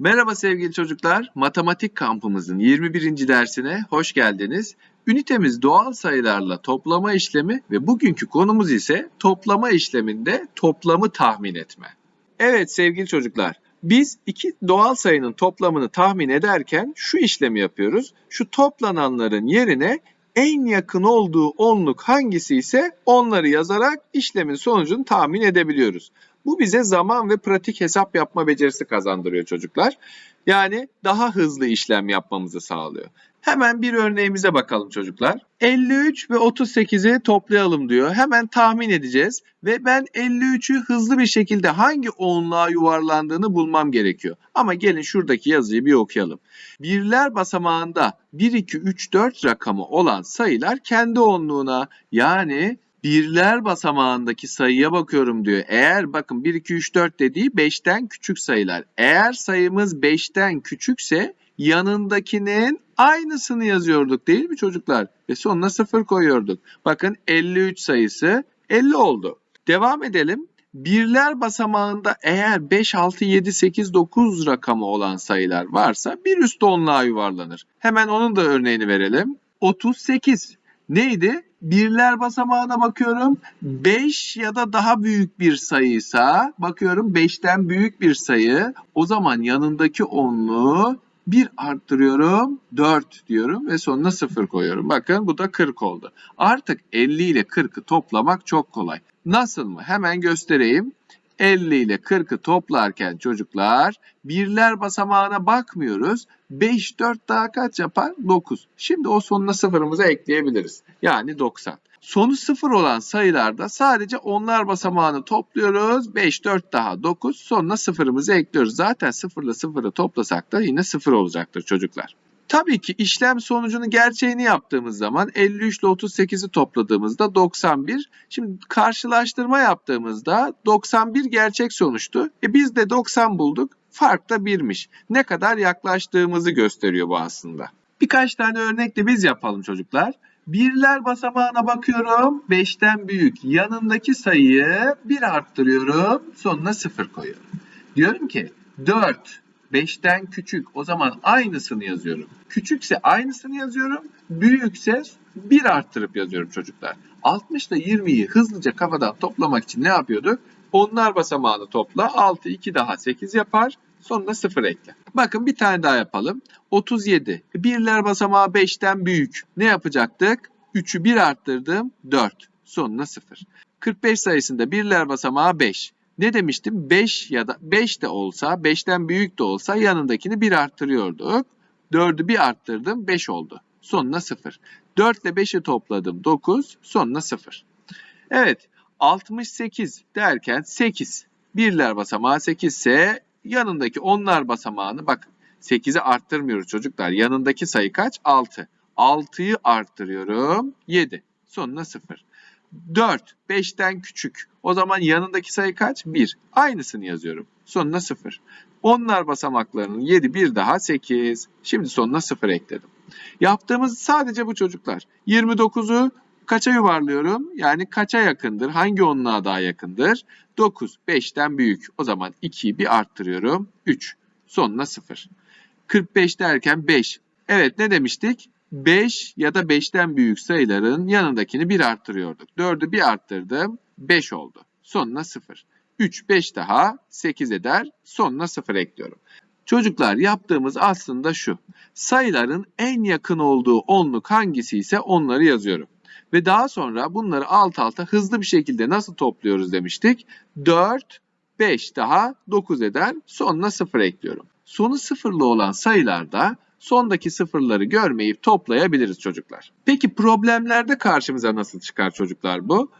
Merhaba sevgili çocuklar. Matematik kampımızın 21. dersine hoş geldiniz. Ünitemiz doğal sayılarla toplama işlemi ve bugünkü konumuz ise toplama işleminde toplamı tahmin etme. Evet sevgili çocuklar, biz iki doğal sayının toplamını tahmin ederken şu işlemi yapıyoruz. Şu toplananların yerine en yakın olduğu onluk hangisi ise onları yazarak işlemin sonucunu tahmin edebiliyoruz. Bu bize zaman ve pratik hesap yapma becerisi kazandırıyor çocuklar. Yani daha hızlı işlem yapmamızı sağlıyor. Hemen bir örneğimize bakalım çocuklar. 53 ve 38'i toplayalım diyor. Hemen tahmin edeceğiz ve ben 53'ü hızlı bir şekilde hangi onluğa yuvarlandığını bulmam gerekiyor. Ama gelin şuradaki yazıyı bir okuyalım. Birler basamağında 1, 2, 3, 4 rakamı olan sayılar kendi onluğuna yani birler basamağındaki sayıya bakıyorum diyor. Eğer bakın 1, 2, 3, 4 dediği 5'ten küçük sayılar. Eğer sayımız 5'ten küçükse yanındakinin aynısını yazıyorduk değil mi çocuklar? Ve sonuna 0 koyuyorduk. Bakın 53 sayısı 50 oldu. Devam edelim. Birler basamağında eğer 5, 6, 7, 8, 9 rakamı olan sayılar varsa bir üst onluğa yuvarlanır. Hemen onun da örneğini verelim. 38 neydi? Birler basamağına bakıyorum. 5 ya da daha büyük bir sayıysa bakıyorum 5'ten büyük bir sayı. O zaman yanındaki onluğu 1 arttırıyorum 4 diyorum ve sonuna 0 koyuyorum. Bakın bu da 40 oldu. Artık 50 ile 40'ı toplamak çok kolay. Nasıl mı? Hemen göstereyim. 50 ile 40'ı toplarken çocuklar birler basamağına bakmıyoruz. 5, 4 daha kaç yapar? 9. Şimdi o sonuna sıfırımızı ekleyebiliriz. Yani 90. Sonu sıfır olan sayılarda sadece onlar basamağını topluyoruz. 5, 4 daha 9. Sonuna sıfırımızı ekliyoruz. Zaten sıfırla sıfırı toplasak da yine sıfır olacaktır çocuklar. Tabii ki işlem sonucunu gerçeğini yaptığımız zaman 53 ile 38'i topladığımızda 91. Şimdi karşılaştırma yaptığımızda 91 gerçek sonuçtu. E biz de 90 bulduk. Fark da 1'miş. Ne kadar yaklaştığımızı gösteriyor bu aslında. Birkaç tane örnek de biz yapalım çocuklar. Birler basamağına bakıyorum. 5'ten büyük. Yanındaki sayıyı 1 arttırıyorum. Sonuna 0 koyuyorum. Diyorum ki 4 5'ten küçük. O zaman aynısını yazıyorum. Küçükse aynısını yazıyorum. Büyükse 1 arttırıp yazıyorum çocuklar. 60 ile 20'yi hızlıca kafadan toplamak için ne yapıyorduk? Onlar basamağını topla. 6, 2 daha 8 yapar. Sonuna 0 ekle. Bakın bir tane daha yapalım. 37. Birler basamağı 5'ten büyük. Ne yapacaktık? 3'ü 1 arttırdım. 4. Sonuna 0. 45 sayısında birler basamağı 5. Ne demiştim? 5 ya da 5 de olsa, 5'ten büyük de olsa yanındakini 1 arttırıyorduk. 4'ü 1 arttırdım, 5 oldu. Sonuna 0. 4 ile 5'i topladım, 9. Sonuna 0. Evet, 68 derken 8. Birler basamağı 8 ise yanındaki onlar basamağını bakın. 8'i arttırmıyoruz çocuklar. Yanındaki sayı kaç? 6. 6'yı arttırıyorum. 7. Sonuna 0. 4. 5'ten küçük. O zaman yanındaki sayı kaç? 1. Aynısını yazıyorum. Sonuna 0. Onlar basamaklarının 7 bir daha 8. Şimdi sonuna 0 ekledim. Yaptığımız sadece bu çocuklar. 29'u kaça yuvarlıyorum? Yani kaça yakındır? Hangi onluğa daha yakındır? 9. 5'ten büyük. O zaman 2'yi bir arttırıyorum. 3. Sonuna 0. 45 derken 5. Evet ne demiştik? 5 ya da 5'ten büyük sayıların yanındakini 1 arttırıyorduk. 4'ü 1 arttırdım. 5 oldu. Sonuna 0. 3, 5 daha 8 eder. Sonuna 0 ekliyorum. Çocuklar yaptığımız aslında şu. Sayıların en yakın olduğu onluk hangisi ise onları yazıyorum. Ve daha sonra bunları alt alta hızlı bir şekilde nasıl topluyoruz demiştik. 4, 5 daha 9 eder. Sonuna 0 ekliyorum. Sonu sıfırlı olan sayılarda sondaki sıfırları görmeyip toplayabiliriz çocuklar. Peki problemlerde karşımıza nasıl çıkar çocuklar bu?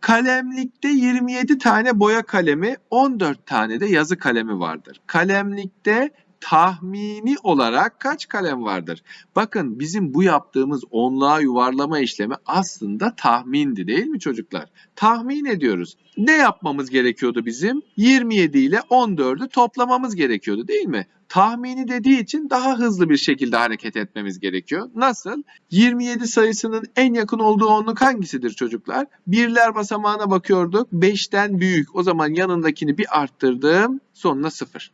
Kalemlikte 27 tane boya kalemi, 14 tane de yazı kalemi vardır. Kalemlikte tahmini olarak kaç kalem vardır? Bakın bizim bu yaptığımız onluğa yuvarlama işlemi aslında tahmindi değil mi çocuklar? Tahmin ediyoruz. Ne yapmamız gerekiyordu bizim? 27 ile 14'ü toplamamız gerekiyordu değil mi? Tahmini dediği için daha hızlı bir şekilde hareket etmemiz gerekiyor. Nasıl? 27 sayısının en yakın olduğu onluk hangisidir çocuklar? Birler basamağına bakıyorduk. 5'ten büyük. O zaman yanındakini bir arttırdım. Sonuna 0.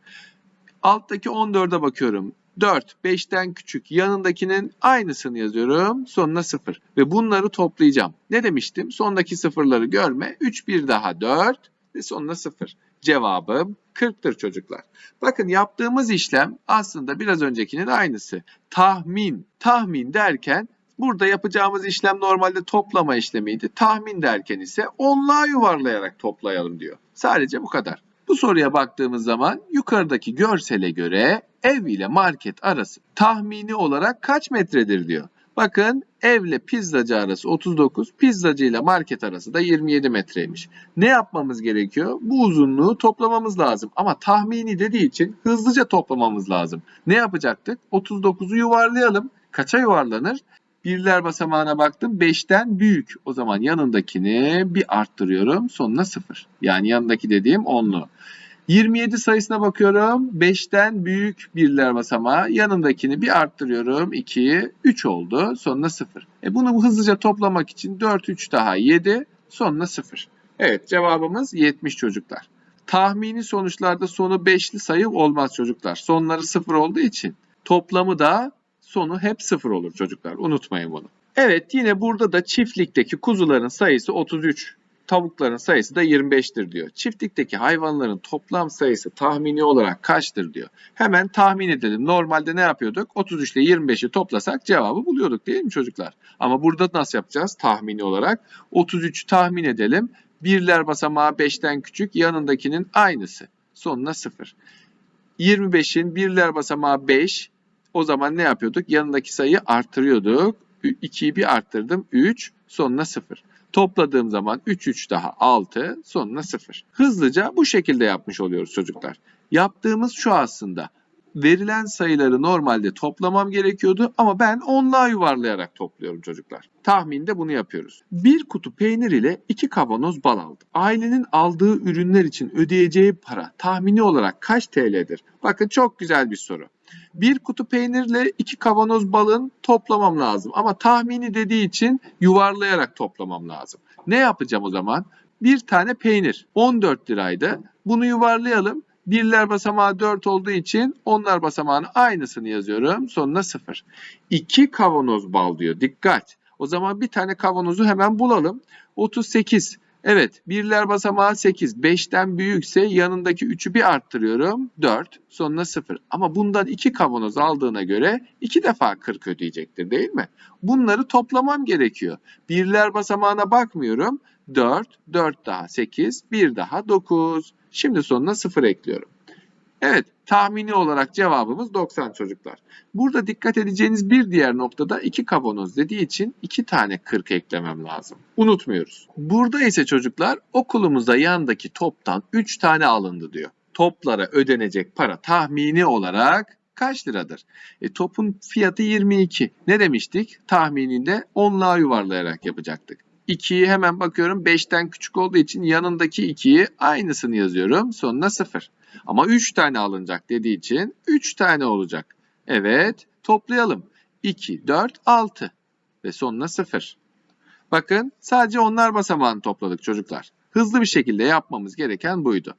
Alttaki 14'e bakıyorum. 4, 5'ten küçük. Yanındakinin aynısını yazıyorum. Sonuna 0. Ve bunları toplayacağım. Ne demiştim? Sondaki sıfırları görme. 3, 1 daha 4 ve sonuna 0. Cevabım 40'tır çocuklar. Bakın yaptığımız işlem aslında biraz öncekinin aynısı. Tahmin. Tahmin derken burada yapacağımız işlem normalde toplama işlemiydi. Tahmin derken ise onluğa yuvarlayarak toplayalım diyor. Sadece bu kadar. Bu soruya baktığımız zaman yukarıdaki görsele göre ev ile market arası tahmini olarak kaç metredir diyor. Bakın evle pizzacı arası 39, pizzacı ile market arası da 27 metreymiş. Ne yapmamız gerekiyor? Bu uzunluğu toplamamız lazım. Ama tahmini dediği için hızlıca toplamamız lazım. Ne yapacaktık? 39'u yuvarlayalım. Kaça yuvarlanır? Birler basamağına baktım 5'ten büyük. O zaman yanındakini bir arttırıyorum. Sonuna 0. Yani yanındaki dediğim 10'lu. 27 sayısına bakıyorum. 5'ten büyük birler basamağı. Yanındakini bir arttırıyorum. 2, 3 oldu. Sonuna 0. E bunu hızlıca toplamak için 4, 3 daha 7. Sonuna 0. Evet cevabımız 70 çocuklar. Tahmini sonuçlarda sonu 5'li sayı olmaz çocuklar. Sonları 0 olduğu için. Toplamı da sonu hep 0 olur çocuklar. Unutmayın bunu. Evet yine burada da çiftlikteki kuzuların sayısı 33 tavukların sayısı da 25'tir diyor. Çiftlikteki hayvanların toplam sayısı tahmini olarak kaçtır diyor. Hemen tahmin edelim. Normalde ne yapıyorduk? 33 ile 25'i toplasak cevabı buluyorduk değil mi çocuklar? Ama burada nasıl yapacağız? Tahmini olarak 33'ü tahmin edelim. Birler basamağı 5'ten küçük, yanındakinin aynısı. Sonuna 0. 25'in birler basamağı 5. O zaman ne yapıyorduk? Yanındaki sayıyı artırıyorduk. 2'yi bir arttırdım. 3, sonuna 0. Topladığım zaman 3 3 daha 6 sonuna 0. Hızlıca bu şekilde yapmış oluyoruz çocuklar. Yaptığımız şu aslında. Verilen sayıları normalde toplamam gerekiyordu ama ben onluğa yuvarlayarak topluyorum çocuklar. Tahminde bunu yapıyoruz. Bir kutu peynir ile iki kavanoz bal aldım. Ailenin aldığı ürünler için ödeyeceği para tahmini olarak kaç TL'dir? Bakın çok güzel bir soru. Bir kutu peynirle iki kavanoz balın toplamam lazım. Ama tahmini dediği için yuvarlayarak toplamam lazım. Ne yapacağım o zaman? Bir tane peynir 14 liraydı. Bunu yuvarlayalım. Birler basamağı 4 olduğu için onlar basamağının aynısını yazıyorum. Sonuna 0. 2 kavanoz bal diyor. Dikkat. O zaman bir tane kavanozu hemen bulalım. 38. Evet birler basamağı 8. 5'ten büyükse yanındaki 3'ü bir arttırıyorum. 4 sonuna 0. Ama bundan 2 kavanoz aldığına göre 2 defa 40 ödeyecektir değil mi? Bunları toplamam gerekiyor. Birler basamağına bakmıyorum. 4, 4 daha 8, 1 daha 9. Şimdi sonuna 0 ekliyorum. Evet, tahmini olarak cevabımız 90 çocuklar. Burada dikkat edeceğiniz bir diğer noktada iki kavanoz dediği için iki tane 40 eklemem lazım. Unutmuyoruz. Burada ise çocuklar okulumuzda yandaki toptan 3 tane alındı diyor. Toplara ödenecek para tahmini olarak kaç liradır? E, topun fiyatı 22. Ne demiştik? Tahmininde onluğa yuvarlayarak yapacaktık. 2'yi hemen bakıyorum 5'ten küçük olduğu için yanındaki 2'yi aynısını yazıyorum. Sonuna 0. Ama 3 tane alınacak dediği için 3 tane olacak. Evet toplayalım. 2, 4, 6 ve sonuna 0. Bakın sadece onlar basamağını topladık çocuklar. Hızlı bir şekilde yapmamız gereken buydu.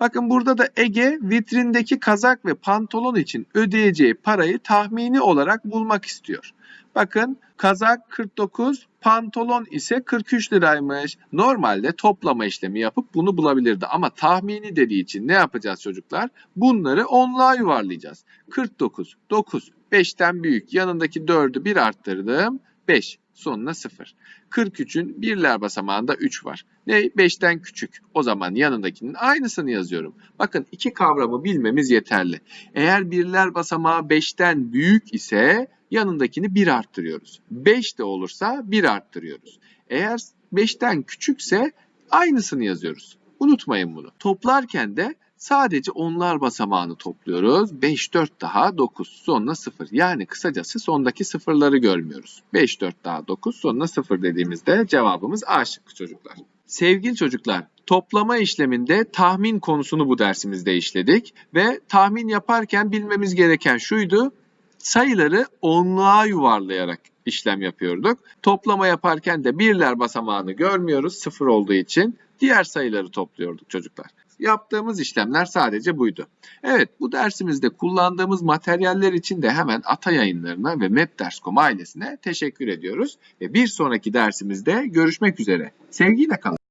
Bakın burada da Ege vitrindeki kazak ve pantolon için ödeyeceği parayı tahmini olarak bulmak istiyor. Bakın kazak 49, pantolon ise 43 liraymış. Normalde toplama işlemi yapıp bunu bulabilirdi ama tahmini dediği için ne yapacağız çocuklar? Bunları onluğa yuvarlayacağız. 49, 9, 5'ten büyük yanındaki 4'ü bir arttırdım. 5 sonuna 0. 43'ün birler basamağında 3 var. Ne? 5'ten küçük. O zaman yanındakinin aynısını yazıyorum. Bakın iki kavramı bilmemiz yeterli. Eğer birler basamağı 5'ten büyük ise yanındakini 1 arttırıyoruz. 5 de olursa 1 arttırıyoruz. Eğer 5'ten küçükse aynısını yazıyoruz. Unutmayın bunu. Toplarken de sadece onlar basamağını topluyoruz. 5, 4 daha 9 sonuna 0. Yani kısacası sondaki sıfırları görmüyoruz. 5, 4 daha 9 sonuna 0 dediğimizde cevabımız A şıkkı çocuklar. Sevgili çocuklar, toplama işleminde tahmin konusunu bu dersimizde işledik ve tahmin yaparken bilmemiz gereken şuydu. Sayıları onluğa yuvarlayarak işlem yapıyorduk. Toplama yaparken de birler basamağını görmüyoruz sıfır olduğu için diğer sayıları topluyorduk çocuklar. Yaptığımız işlemler sadece buydu. Evet bu dersimizde kullandığımız materyaller için de hemen Ata Yayınları'na ve Mapders.com ailesine teşekkür ediyoruz. Ve bir sonraki dersimizde görüşmek üzere. Sevgiyle kalın.